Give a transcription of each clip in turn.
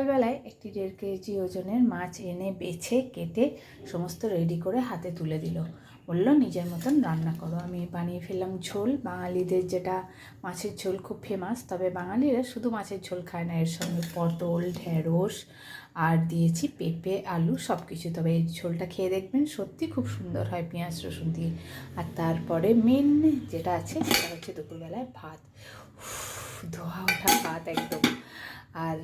সকালবেলায় একটি দেড় কেজি ওজনের মাছ এনে বেছে, কেটে সমস্ত রেডি করে হাতে তুলে দিল। বলল, নিজের মতন রান্না করো। আমি বানিয়ে ফেললাম ঝোল। বাঙালিদের যেটা মাছের ঝোল খুব ফেমাস তবে বাঙালিরা শুধু মাছের ঝোল খায় না, এর সঙ্গে পটল, ঢেঁড়স, আর দিয়েছি পেঁপে, আলু সব কিছু তবে এই ঝোলটা খেয়ে দেখবেন সত্যি খুব সুন্দর হয় পেঁয়াজ, রসুন দিয়ে। আর তারপরে মেন যেটা আছে, সেটা হচ্ছে দুপুরবেলায় ভাত। ধোয়া ওঠা ভাত একদম। আর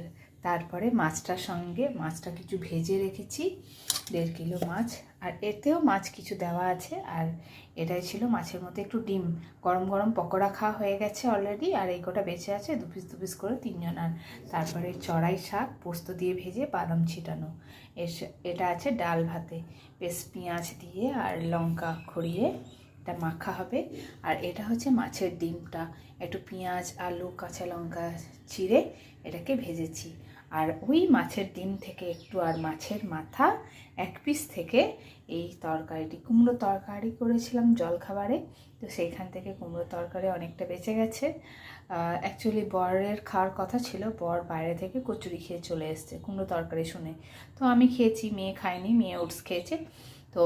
তারপরে মাছটার সঙ্গে মাছটা কিছু ভেজে রেখেছি, দেড় কিলো মাছ। আর এতেও মাছ কিছু দেওয়া আছে, আর এটাই ছিল মাছের মধ্যে একটু ডিম। গরম গরম পকোড়া খাওয়া হয়ে গেছে অলরেডি আর এই কটা বেঁচে আছে দু পিস দু পিস করে তিনজন। আর তারপরে চড়াই শাক, পোস্ত দিয়ে ভেজে বাদাম ছিটানো। এটা আছে ডাল ভাতে। বেশ পেঁয়াজ দিয়ে আর লঙ্কা খড়িয়ে এটা মাখা হবে। আর এটা হচ্ছে মাছের ডিমটা। একটু পেঁয়াজ, আলু, কাঁচা লঙ্কা চিড়ে এটাকে ভেজেছি। আর ওই মাছের ডিম থেকে একটু আর মাছের মাথা এক পিস থেকে এই তরকারিটি, কুমড়ো তরকারি করেছিলাম জলখাবারে। তো সেইখান থেকে কুমড়ো তরকারি অনেকটা বেঁচে গেছে। অ্যাকচুয়ালি বরের খাওয়ার কথা ছিল, বর বাইরে থেকে কচুরি খেয়ে চলে এসছে কুমড়ো তরকারি শুনে। তো আমি খেয়েছি, মেয়ে খায়নি, মেয়ে ওটস খেয়েছে। তো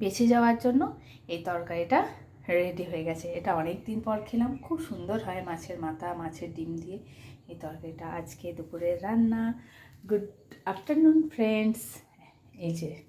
বেঁচে যাওয়ার জন্য এই তরকারিটা রেডি হয়ে গেছে। এটা অনেক দিন পর খেলাম। খুব সুন্দর হয় মাছের মাথা, মাছের ডিম দিয়ে এই তরকারিটা। আজকে দুপুরের রান্না। গুড আফটারনুন ফ্রেন্ডস এই যে